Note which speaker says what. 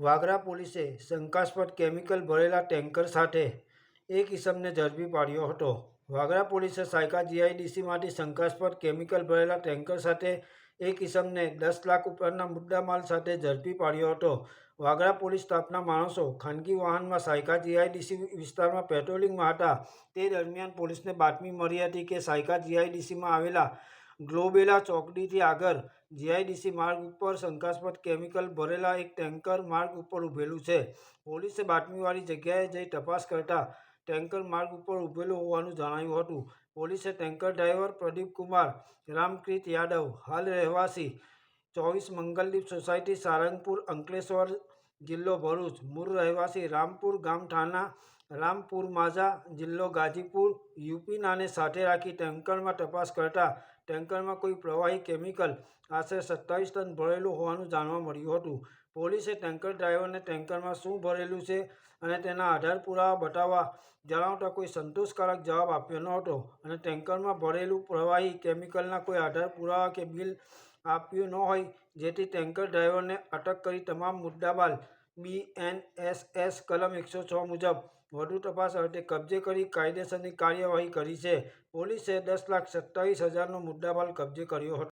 Speaker 1: વાગરા પોલીસે શંકાસ્પદ કેમિકલ ભરેલા ટેન્કર સાથે એક ઇસમને ઝડપી પાડ્યો હતો. વાગરા પોલીસે સાયકા જીઆઈડીસીમાંથી શંકાસ્પદ કેમિકલ ભરેલા ટેન્કર સાથે એક ઇસમને દસ લાખ ઉપરના મુદ્દામાલ સાથે ઝડપી પાડ્યો હતો. વાગરા પોલીસ સ્ટાફના માણસો ખાનગી વાહનમાં સાયકા જીઆઈડીસી વિસ્તારમાં પેટ્રોલિંગમાં હતા. તે દરમિયાન પોલીસને બાતમી મળી હતી કે સાયકા જીઆઈડીસીમાં આવેલા ગ્લોબેલા ચોકડીથી આગળ. જીઆઈડીસી માર્ગ ઉપર શંકાસ્પદ કેમિકલ ભરેલા એક ટેન્કર માર્ગ ઉપર ઊભેલું છે. પોલીસે બાતમીવાળી જગ્યાએ જઈ તપાસ કરતા ટેન્કર માર્ગ ઉપર ઊભેલું હોવાનું જણાયું હતું. પોલીસે ટેન્કર ડ્રાઈવર પ્રદીપકુમાર રામક્રીત યાદવ, હાલ રહેવાસી, ચોવીસ મંગલદીપ સોસાયટી, સારંગપુર, અંકલેશ્વર જિલ્લો ભરૂચ. મૂળ રહેવાસી રામપુર ગામ ઠાના. રામપુર, માઝા જિલ્લો ગાજીપુર. યુપીનાને સાથે રાખી ટેન્કરમાં તપાસ કરતા ટેન્કરમાં કોઈ પ્રવાહી કેમિકલ આશરે સત્તાવીસ ટન ભરેલું હોવાનું જાણવા મળ્યું હતું. પોલીસે ટેન્કર ડ્રાઈવરને ટેન્કરમાં શું ભરેલું છે અને તેના આધાર પુરાવા બતાવવા જણાવતા કોઈ સંતોષકારક જવાબ આપ્યો ન હતો અને ટેન્કરમાં ભરેલું પ્રવાહી કેમિકલના કોઈ આધાર પુરાવા કે બિલ આપ્યું ન હોય, જેથી ટેન્કર ડ્રાઈવરને અટક કરી તમામ મુદ્દામાલ બીએનએસએસ કલમ એકસો છ મુજબ વધુ તપાસ અર્થે કબજે કરી કાયદેસરની કાર્યવાહી કરી છે. પોલીસે દસ લાખ સત્તાવીસ હજારનો મુદ્દાબાલ કબજે કર્યો હતો.